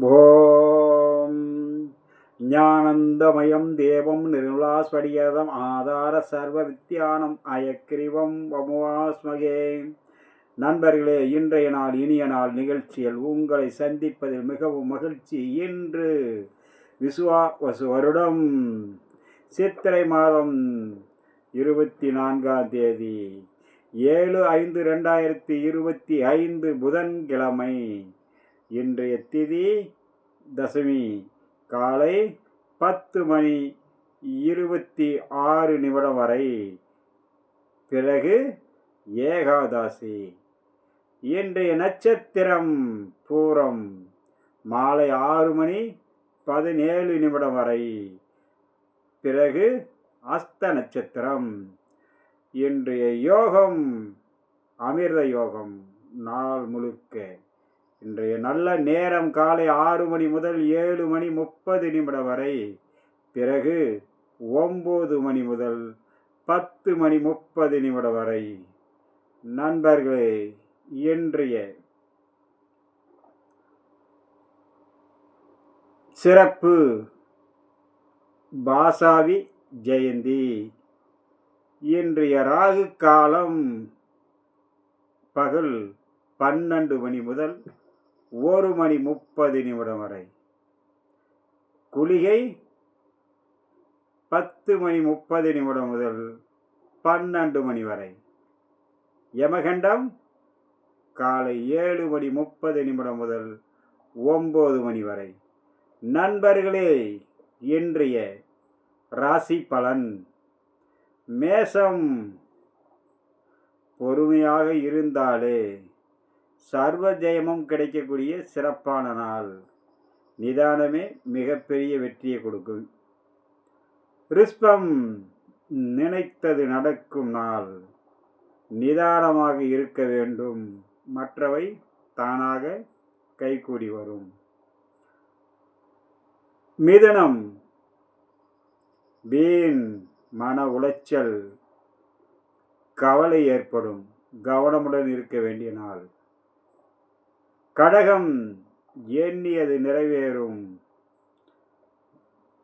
ஓம். ஞானந்தமயம் தேவம் நிர்மலாஸ்வடியதம் ஆதார சர்வ வித்யானம் அயக்கிரிவம் வமுவாஸ்மகே. நண்பர்களே இன்றைய நாள் இனிய நாள் நிகழ்ச்சியில் உங்களை சந்திப்பதில் மிகவும் மகிழ்ச்சி. இன்று விசுவா வசு வருடம். சித்திரை மாதம் இருபத்தி நான்காம் தேதி. ஏழு ஐந்து ரெண்டாயிரத்தி இருபத்தி ஐந்து புதன்கிழமை. இன்றைய திதி தசமி காலை பத்து மணி இருபத்தி ஆறு நிமிடம் வரை. பிறகு ஏகாதாசி. இன்றைய நட்சத்திரம் பூரம். மாலை ஆறு மணி பதினேழு நிமிடம் வரை. பிறகு அஸ்த நட்சத்திரம். இன்றைய யோகம் அமிர்த யோகம். நாள் முழுக்க. இன்றைய நல்ல நேரம் காலை ஆறு மணி முதல் ஏழு மணி முப்பது நிமிடம் வரை. பிறகு ஒம்பது மணி முதல் பத்து மணி முப்பது நிமிடம் வரை. நண்பர்களே இன்றைய சிறப்பு பாசாவி ஜெயந்தி. இன்றைய ராகு காலம் பகல் பன்னெண்டு மணி முதல் ஒரு மணி முப்பது நிமிடம் வரை. குளிகை பத்து மணி முப்பது நிமிடம் முதல் பன்னெண்டு மணி வரை. யமகண்டம் காலை ஏழு மணி முப்பது நிமிடம் முதல் ஒம்பது மணி வரை. நண்பர்களே இன்றைய ராசி பலன். மேசம் பொறுமையாக இருந்தாலே சர்வ ஜெயமும் கிடைக்கக்கூடிய சிறப்பான நாள். நிதானமே மிகப்பெரிய வெற்றியை கொடுக்கும். ரிஸ்பம் நினைத்தது நடக்கும் நாள். நிதானமாக இருக்க வேண்டும். மற்றவை தானாக கைகூடி வரும். மிதனம். வீண் மன உளைச்சல். கவலை ஏற்படும். கவனமுடன் இருக்க வேண்டிய நாள். கடகம் எண்ணியது நிறைவேறும்.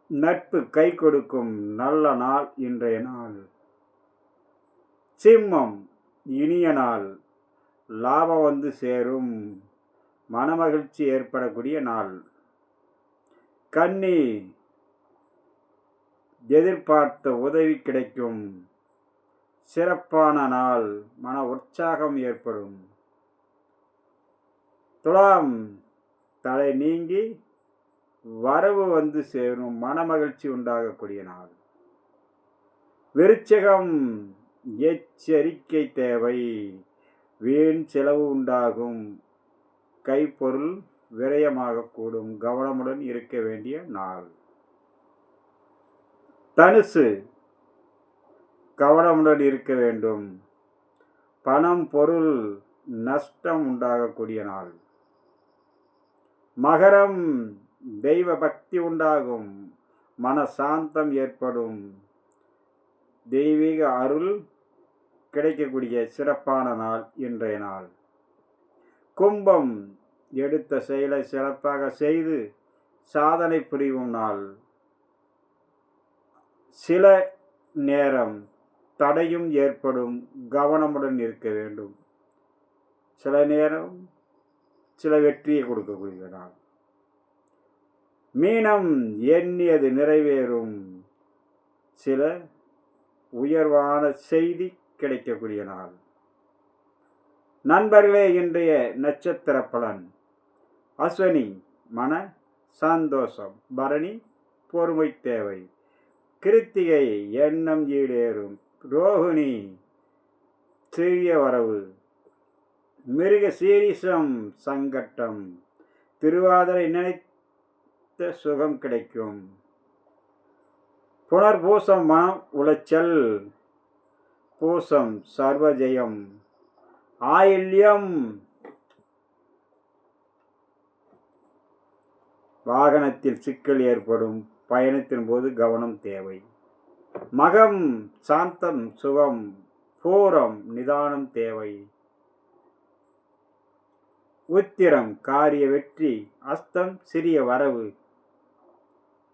நட்பு கை கொடுக்கும் நல்ல நாள் இன்றைய நாள். சிம்மம் இனிய நாள். லாபம் வந்து சேரும். மனமகிழ்ச்சி ஏற்படக்கூடிய நாள். கன்னி எதிர்பார்த்த உதவி கிடைக்கும். சிறப்பான நாள். மன உற்சாகம் ஏற்படும். துலாம் தலை நீங்கி வரவு வந்து சேரும் மனமகிழ்ச்சி உண்டாகக்கூடிய நாள். விருச்சகம் எச்சரிக்கை தேவை வீண் செலவு உண்டாகும் கைப்பொருள் விரயமாகக்கூடும் கவனமுடன் இருக்க வேண்டிய நாள். தனுசு கவனமுடன் இருக்க வேண்டும். பணம் பொருள் நஷ்டம் உண்டாகக்கூடிய நாள். மகரம் தெய்வ பக்தி உண்டாகும். மன சாந்தம் ஏற்படும். தெய்வீக அருள் கிடைக்கக்கூடிய சிறப்பான நாள் இன்றைய நாள். கும்பம் எடுத்த செயலை சிறப்பாக செய்து சாதனை புரியும் நாள். சில நேரம் தடையும் ஏற்படும். கவனமுடன் இருக்க வேண்டும். சில நேரம் சில வெற்றியை கொடுக்கக்கூடிய நாள் மீனம் எண்ணியது நிறைவேறும். சில உயர்வான செய்தி கிடைக்கக்கூடிய நாள். நண்பர்களே இன்றைய நட்சத்திர பலன். அஸ்வனி மன சந்தோஷம் பரணி பொறுமை தேவை. கிருத்திகை எண்ணம் ஈடேறும். ரோஹிணி சிறிய வரவு. மிருக சீரிசம் சங்கட்டம். திருவாதிரை நினைத்த சுகம் கிடைக்கும். புனர்பூசம் மனம் உளைச்சல். பூசம் சர்வஜயம். ஆயில்யம் வாகனத்தில் சிக்கல் ஏற்படும். பயணத்தின் போது கவனம் தேவை. மகம் சாந்தம் சுகம். பூரம் நிதானம் தேவை. உத்திரம் காரிய வெற்றி அஸ்தம் சிறிய வரவு.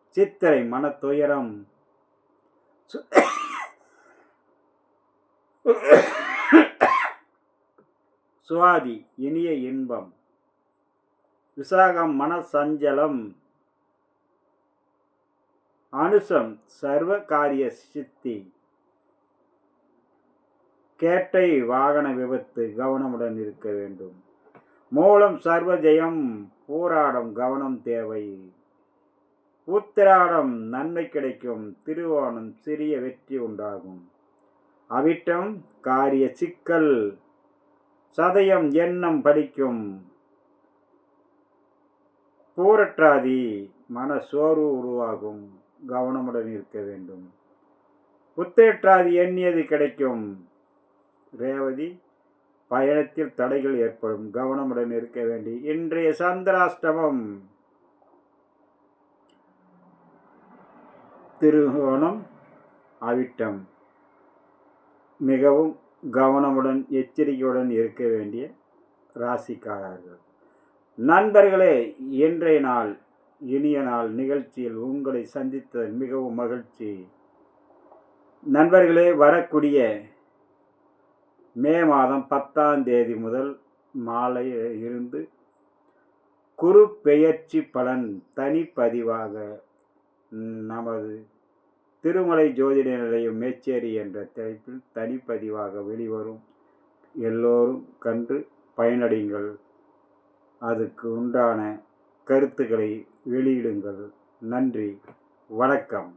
சித்திரை மனத்துயரம் சு- சுவாதி இனிய இன்பம். விசாகம் மன சஞ்சலம். அனுசம் சர்வ காரிய சித்தி. கேட்டை வாகன விபத்து கவனமுடன் இருக்க வேண்டும். மூலம் சர்வ ஜெயம் போராடம் கவனம் தேவை. உத்திராடம் நன்மை கிடைக்கும் திருவோணம் சிறிய வெற்றி உண்டாகும். அவிட்டம் காரிய சிக்கல் சதயம் எண்ணம் படிக்கும். பூரற்றாதி மன சோர்வு உருவாகும் கவனமுடன் இருக்க வேண்டும். உத்திரட்டாதி எண்ணியது கிடைக்கும். ரேவதி பயணத்தில் தடைகள் ஏற்படும். கவனமுடன் இருக்க வேண்டி. இன்றைய சந்திராஷ்டமம். திருகோணம் அவிட்டம். மிகவும் கவனமுடன் எச்சரிக்கையுடன் இருக்க வேண்டிய ராசிக்காரர்கள். நண்பர்களே இன்றைய நாள் இனிய நாள் நிகழ்ச்சியில் உங்களை சந்தித்ததில் மிகவும் மகிழ்ச்சி. நண்பர்களே வரக்கூடிய மே மாதம் பத்தாம் தேதி முதல் மாலை இருந்து குரு பெயர்ச்சி பலன் தனிப்பதிவாக நமது திருமலை ஜோதிட நிலையம் மேச்சேரி என்ற தலைப்பில் தனிப்பதிவாக வெளிவரும். எல்லோரும் கண்டு பயனடையுங்கள். அதுக்கு உண்டான கருத்துக்களை வெளியிடுங்கள். நன்றி. வணக்கம்.